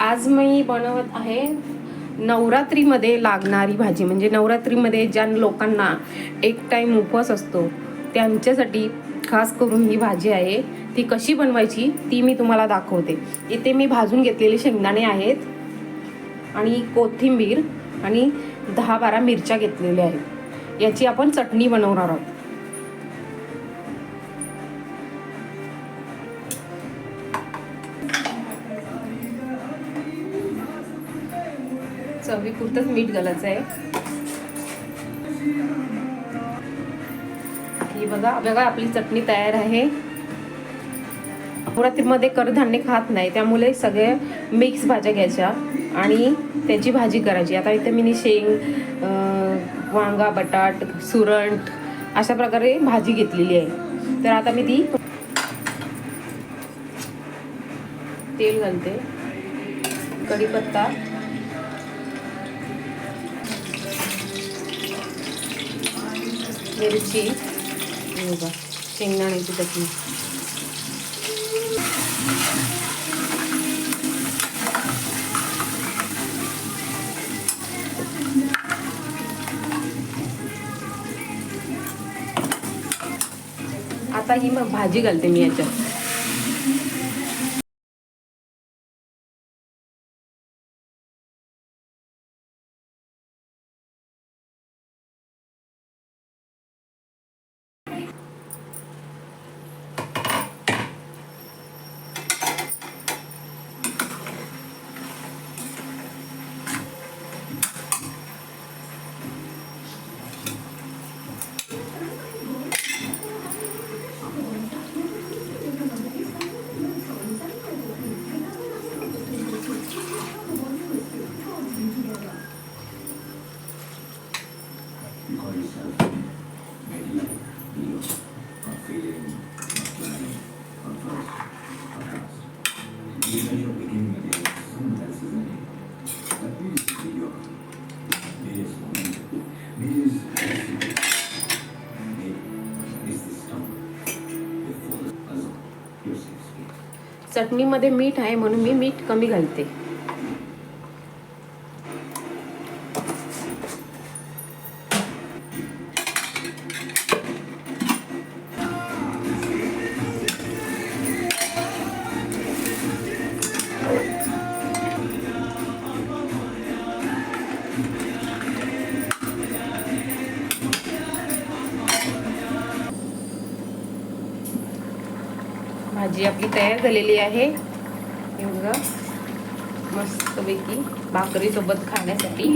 आज मी बनवत आहे नवरात्रीमध्ये लागणारी भाजी. म्हणजे नवरात्रीमध्ये ज्या लोकांना एक टाईम उपवास असतो त्यांच्यासाठी खास करून ही भाजी आहे. ती कशी बनवायची ती मी तुम्हाला दाखवते. इथे मी भाजून घेतलेले शेंगदाणे आहेत आणि कोथिंबीर आणि दहा बारा मिरच्या घेतलेल्या आहेत. याची आपण चटणी बनवणार आहोत. चवीपुरतंच मीठ घालायचं आहे. ही बघा बघा आपली चटणी तयार आहे. नवरात्रीमध्ये कडधान्य खात नाही त्यामुळे सगळे मिक्स भाज्या घ्यायच्या आणि त्याची भाजी करायची. आता इथे मी शेंग वांगा बटाट सुरंट अशा प्रकारे भाजी घेतलेली आहे. तर आता मी ती तेल घालते. कढीपत्ता. मिरची बघा शेंगदाण्याची चटणी. आता ही मग भाजी घालते मी याच्यात. Call yourself maybe you are feeling, not planning, or first, or past. You measure beginning against someone else's ending. But this is mediocre. This is momentum. This is destiny. Maybe is the stone. Before चटणीमध्ये मीठ आहे म्हणून मी मीठ कमी घालते भाजी आपली तयार झालेली आहे. हे बघा मस्तपैकी भाकरीसोबत खाण्यासाठी.